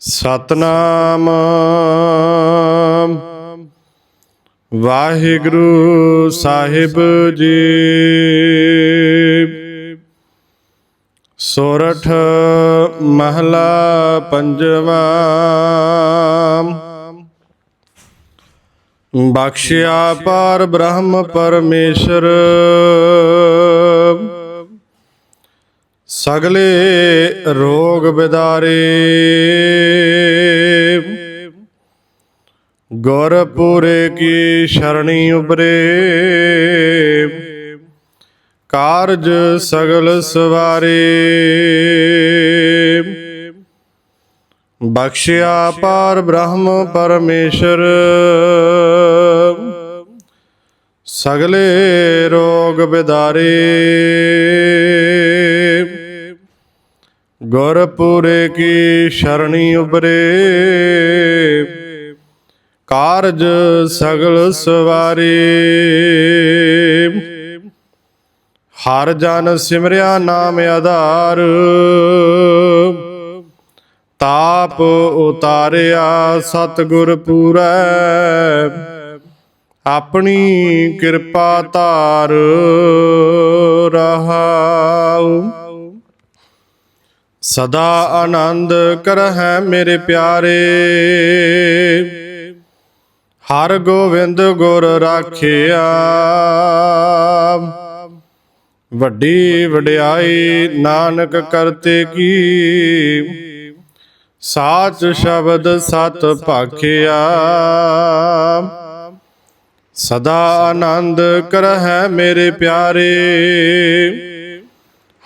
ਸਤਨਾਮ। ਵਾਹਿਗੁਰੂ ਸਾਹਿਬ ਜੀ। ਸੋਰਠ ਮਹਲਾ ਪੰਜਵਾ। ਬਖਸ਼ਿਆ ਪਰ ਬ੍ਰਹਮ ਪਰਮੇਸ਼ਰ। ਸਗਲੇ ਰੋਗ ਬਿਦਾਰੇ। ਗੁਰ ਪੂਰੇ ਕੀ ਸ਼ਰਣੀ ਉਬਰੇ ਕਾਰਜ ਸਗਲ ਸਵਾਰੇ। ਬਖਸ਼ਿਆ ਪਾਰ ਬ੍ਰਹਮ ਪਰਮੇਸ਼ਰ। ਸਗਲੇ ਰੋਗ ਬਿਦਾਰੇ। ਗੁਰਪੁਰੇ ਕੀ ਸ਼ਰਣੀ ਉਬਰੇ ਕਾਰਜ ਸਗਲ ਸਵਾਰੇ। ਹਰ ਜਨ ਸਿਮਰਿਆ ਨਾਮ ਆਧਾਰ। ਤਾਪ ਉਤਾਰਿਆ ਸਤਿਗੁਰ ਪੂਰੈ। ਆਪਣੀ ਕਿਰਪਾ ਧਾਰ ਰਹਾਉ। ਸਦਾ ਆਨੰਦ ਕਰਹਿ ਮੇਰੇ ਪਿਆਰੇ। ਹਰ ਗੋਵਿੰਦ ਗੁਰ ਰਾਖਿਆ। ਵੱਡੀ ਵਡਿਆਈ ਨਾਨਕ ਕਰਤੇ ਕੀ। ਸਾਚ ਸ਼ਬਦ ਸਤ ਭਾਖਿਆ। ਸਦਾ ਆਨੰਦ ਕਰਹਿ ਮੇਰੇ ਪਿਆਰੇ।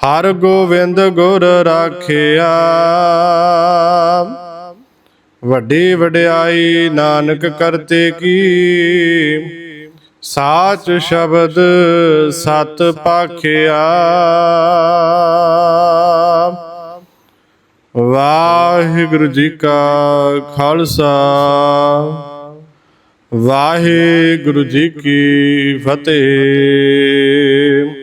ਹਰ ਗੋਵਿੰਦ ਗੁਰ ਰਾਖਿਆ। ਵੱਡੀ ਵਡਿਆਈ ਨਾਨਕ ਕਰਤੇ ਕੀ। ਸਾਚ ਸ਼ਬਦ ਸਤ ਪਾਖਿਆ। ਵਾਹਿਗੁਰੂ ਜੀ ਕਾ ਖਾਲਸਾ। ਵਾਹਿਗੁਰੂ ਜੀ ਕੀ ਫਤਿਹ।